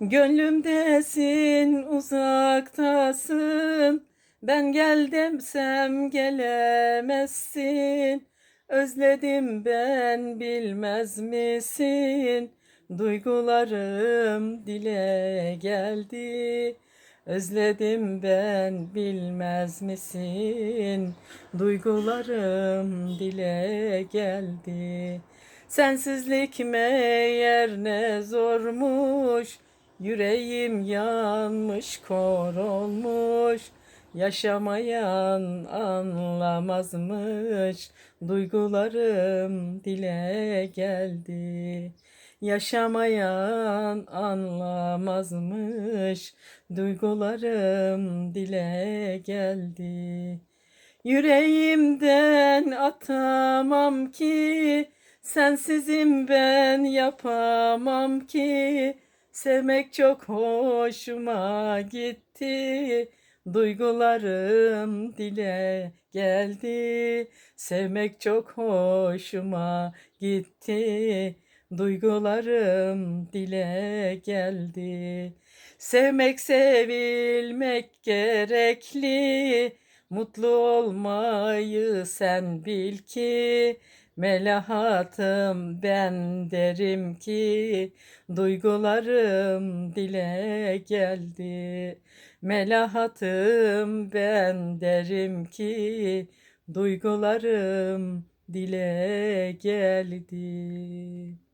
Gönlümdesin uzaktasın. Ben gel demsem gelemezsin. Özledim ben bilmez misin? Duygularım dile geldi. Özledim ben bilmez misin? Duygularım dile geldi. Sensizlik meğer ne zormuş Yüreğim yanmış kor olmuş Yaşamayan anlamazmış. Duygularım dile geldi Yaşamayan anlamazmış. Duygularım dile geldi. Yüreğimden atamam ki Sensizim ben yapamam ki Sevmek çok hoşuma gitti. Duygularım dile geldi. Sevmek çok hoşuma gitti. Duygularım dile geldi. Sevmek sevilmek gerekli Mutlu olmayı sen bil ki Melahatım ben derim ki Duygularım dile geldi. Melahatım ben derim ki Duygularım dile geldi